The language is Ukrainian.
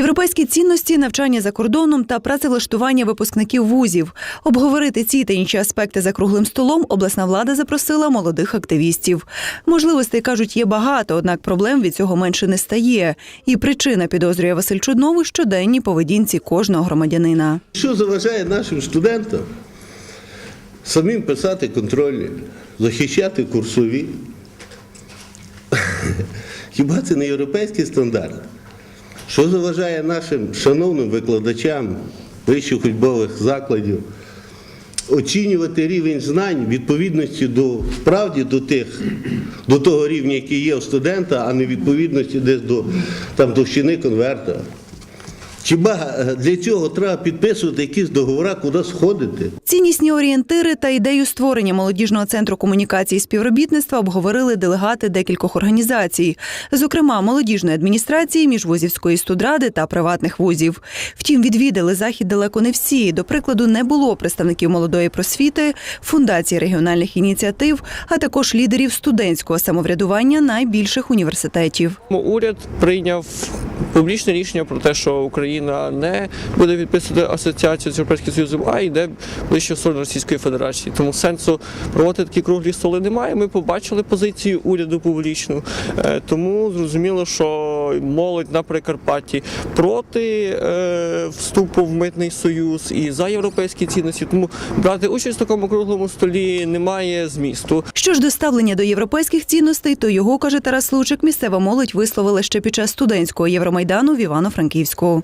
Європейські цінності, навчання за кордоном та працевлаштування випускників вузів. Обговорити ці та інші аспекти за круглим столом обласна влада запросила молодих активістів. Можливостей кажуть, є багато, однак проблем від цього менше не стає. І причина підозрює Василь Чуднов у щоденній поведінці кожного громадянина. Що заважає нашим студентам самим писати контрольні, захищати курсові? Хіба це не європейський стандарт? Що заважає нашим шановним викладачам вищих учбових закладів оцінювати рівень знань відповідності до справді до тих, до того рівня, який є у студента, а не відповідності десь до там, товщини конверта? Хіба е, для цього треба підписувати якісь договори, куди сходити? Ціннісні орієнтири та ідею створення молодіжного центру комунікації і співробітництва обговорили делегати декількох організацій, зокрема молодіжної адміністрації, міжвузівської студради та приватних вузів. Втім, відвідали захід далеко не всі. До прикладу, не було представників молодої просвіти, фундації регіональних ініціатив, а також лідерів студентського самоврядування найбільших університетів. Уряд прийняв публічне рішення про те, що Україна не буде підписувати асоціацію з Європейським Союзом, а йде ближче в сторону Російської Федерації. Тому сенсу проводити такі круглі столи немає. Ми побачили позицію уряду публічну, Е, тому зрозуміло, що молодь на Прикарпатті проти е, вступу в митний союз і за європейські цінності. Тому брати участь в такому круглому столі немає змісту. Що ж до ставлення до європейських цінностей, то його каже Тарас Лучик, місцева молодь висловила ще під час студентського Євромайдану в Івано-Франківську.